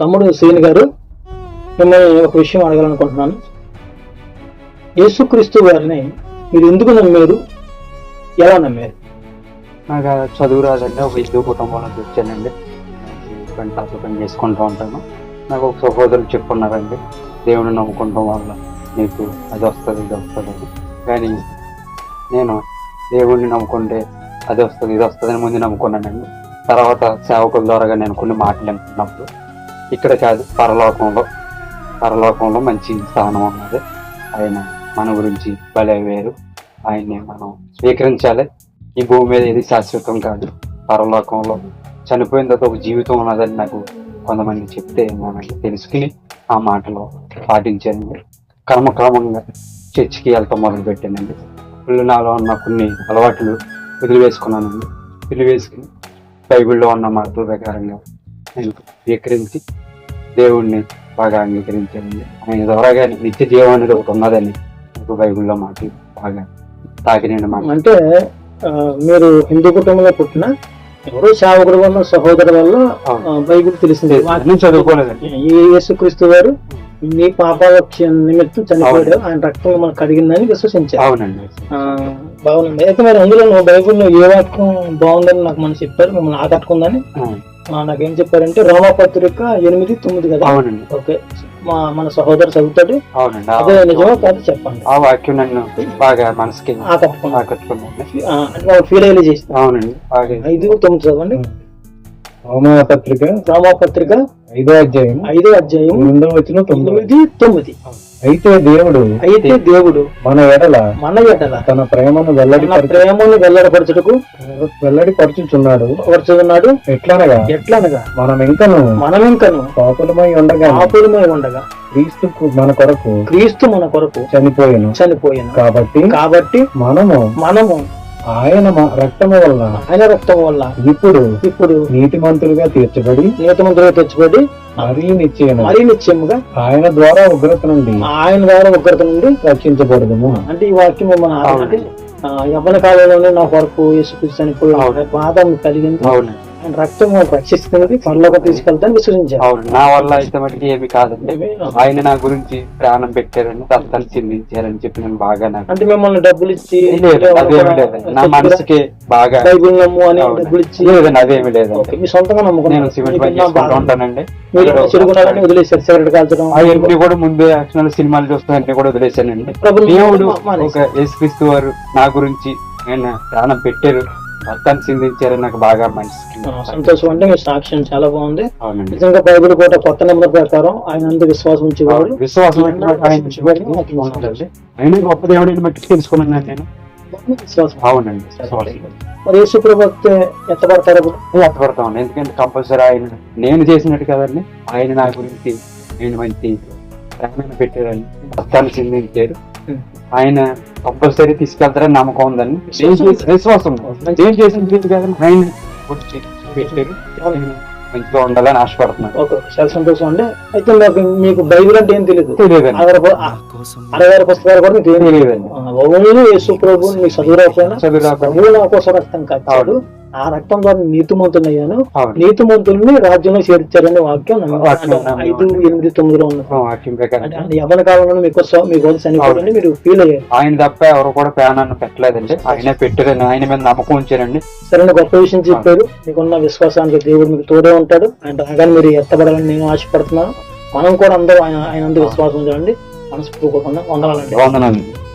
తమ్ముడు శ్రీని గారు మిమ్మల్ని ఒక విషయం అడగాలనుకుంటున్నాను. యేసుక్రీస్తు గారిని మీరు ఎందుకు నమ్మారు? ఎలా నమ్మారు? నాకు చదువు రాదండి ఒక హిందూ కుటుంబం వచ్చానండి పని పని చేసుకుంటూ ఉంటాను. నాకు ఒక సహోదరులు చెప్పున్నారండి దేవుని నమ్ముకుంటాం వల్ల నీకు అది వస్తుంది ఇది వస్తుంది కానీ నేను దేవుడిని నమ్ముకుంటే అది వస్తుంది ఇది వస్తుంది అని ముందు నమ్ముకున్నానండి. తర్వాత సేవకుల ద్వారా నేను కొన్ని మాటలు అనుకున్నప్పుడు ఇక్కడ కాదు పరలోకంలో. పరలోకంలో మంచి స్థానం ఉన్నది. ఆయన మన గురించి భలే వేరు. ఆయన్ని మనం స్వీకరించాలి. ఈ భూమి మీద ఏది శాశ్వతం కాదు. పరలోకంలో చనిపోయిన తర్వాత ఒక జీవితం ఉన్నదని నాకు కొంతమంది చెప్తే మనకి తెలుసుకుని ఆ మాటలో పాటించానండి. క్రమక్రమంగా చర్చికి వెళ్తాం మొదలు పెట్టానండి ఫుల్ నాలో ఉన్న కొన్ని అలవాట్లు వదిలివేసుకున్నానండి. వదిలివేసుకుని బైబిల్లో ఉన్న మాటల ప్రకారంగా నేను స్వీకరించి దేవుణ్ణి బాగా అంగీకరించానండి ఆయన ద్వారాగా నిత్య జీవం అనేది ఒకటి ఉన్నదని నాకు బైబిల్లో మాటలు బాగా తాకినండి మాట. అంటే మీరు హిందూ కుటుంబంలో పుట్టిన ఎవరో సేవకుడు వల్ల సహోదరు వల్ల బైబిల్ తెలిసింది. చదువుకోలేదండి. ఈ యేసుక్రీస్తు గారు మీ పాపాల నిమిత్తం చనిపోయాడు. ఆయన రక్తం మనం కడిగిందని విశ్వసించారు. అవునండి. ఆ, బాగుంది అయితే మరి అందులో బైబిల్లో ఏ వాక్యం బాగుందని నాకు మనం చెప్పారు. మిమ్మల్ని ఆకట్టుకుందని నాకేం చెప్పారంటే రోమాపత్రిక ఎనిమిది తొమ్మిది కదా? అవునండి. ఓకే. మా మన సహోదరు చదువుతాడు. అవునండి అదే నిజమో కాదు చెప్పండి. ఆ వాక్యం నన్ను బాగా మనసుకి ఆకట్టుకున్నా ఆకట్టుకున్నాను ఫీల్ అయ్యేలా చేస్తాను అవునండి బాగా ఐదు తొమ్మిది చదవండి. రోమా పత్రిక రామపత్రిక ఐదో అధ్యాయం ఐదో అధ్యాయం రెండో వచ్చిన తొమ్మిది తొమ్మిది. అయితే దేవుడు అయితే దేవుడు మన ఎడల మన ఎడల తన ప్రేమను వెల్లడి మన ప్రేమను వెల్లడపరచుటకు వెల్లడి పరుచుచున్నాడు. పరచుతున్నాడు ఎట్లనగా? ఎట్లనగా? మనం ఇంకను మనం ఇంకను పాపులమై ఉండగా పాపులమై ఉండగా క్రీస్తుకు మన కొరకు క్రీస్తు మన కొరకు చనిపోయాను. చనిపోయాను. కాబట్టి కాబట్టి మనము మనము ఆయన రక్తము వలన ఆయన రక్తం వల్ల ఇప్పుడు ఇప్పుడు నీతిమంతులుగా తీర్చబడి నీతమంతులుగా తెచ్చిపెట్టి మరీ నిశ్చయము. మరీ నిత్యముగా ఆయన ద్వారా ఉగ్రత నుండి ఆయన ద్వారా ఉగ్రత నుండి రక్షించబడదుము. అంటే ఈ వాక్యం మిమ్మల్ని యవ్వన కాలంలోనే నా కొరకు యేసుక్రీస్తు చనిపోయి బాధ కలిగింది. ఆయన రక్తం రక్షిస్తుంది పనులకు తీసుకెళ్తాను విశ్వసించాను అవును నా వల్ల అయితే మటుకు ఏమి కాదండి. ఆయన నా గురించి ప్రాణం పెట్టారని రక్తాన్ని చెందించారని చెప్పి నేను బాగా నాకు అంటే మిమ్మల్ని డబ్బులు ఇచ్చి లేదు అదేమి నా మనసుకి బాగా బైబిల్ నమ్ము అని. డబ్బులు ఇచ్చి లేదండి అదేమి లేదండి. ఓకే, మీ సొంతంగా నేను నమ్ముకున్నాను సిమెంట్ పని చేసుకుంటూ ఉంటానండి. చెడుగుణాలని వదిలేశారు సిగరెట్ కాల్చడం. అవన్నీ కూడా ముందు యాక్షన్ సినిమాలు చూస్తూ అన్ని కూడా వదిలేశానండి. దేవుడు. ఒక యేసుక్రీస్తు వారు నా గురించి ఆయన ప్రాణం పెట్టారు. రక్తాన్ని చిందించారని నాకు బాగా ఆ, సంతోషం అంటే మీ సాక్ష్యం చాలా బాగుంది. నిజంగా బైబిల్ కూడా కొత్త నెంబర్ ప్రకారం ఆయన అందు విశ్వాసం ఉంచేవాడు విశ్వాసం ఆయన గొప్ప దేవుడిని మట్టి తెలుసుకున్నాను నేను. అవునండి. మరి ఎందుకంటే కంపల్సరీ ఆయన నేను చేసినట్టు కదండి. ఆయన నా గురించి నేను మంచి ప్రాణాన్ని పెట్టారని రక్తాన్ని చెందించారు. ఆయన కంపల్సరీ తీసుకెళ్తారని నమ్మకం చేసిన విశ్వాసం నేను చేసిన ఆయన పెట్టారు. మంచిగా ఉండాలని ఆశపడుతున్నాను. ఓకే చాలా సంతోషం అండి. అయితే మీకు బైబిల్ అంటే ఏం తెలియదు తెలియదండి. అరవై పుస్తకాలు కూడా మీకు ఏం తెలియదు తెలియదండి ఓన్లీ యేసు ప్రభు మీకు చదువు రాకపోయినా. ప్రభువు నా కోసం రక్తం కాచాడు ఆ రక్తం ద్వారా నీతిమంతునయ్యాను అవును. నీతిమంతుల్ని రాజ్యంలో చేర్చారనే వాక్యం ఐదు ఎనిమిది తొమ్మిదిలో ఉన్నది యవ్వన కాలంలో మీకు స్వ- మీ కోసం చనిపోయింది మీరు ఫీల్ అయ్యారు. ఆయన తప్ప ఎవరు కూడా ప్రాణాన్ని పెట్టలేదండి. ఆయనే పెట్టారని ఆయన మీద నమ్మకం ఉంచారండి. సరైన గొప్ప విషయం చెప్పారు. మీకున్న విశ్వాసానికి దేవుడు మీకు తోడే ఉంటాడు. ఆయన రాగానే మీరు ఎత్తబడాలని నేను ఆశపడుతున్నాను. మనం కూడా అందరూ ఆయన ఆయన అందు విశ్వాసం ఉంచాలండి. మనస్ఫూర్తిగా వందనాలండి. వందనాలు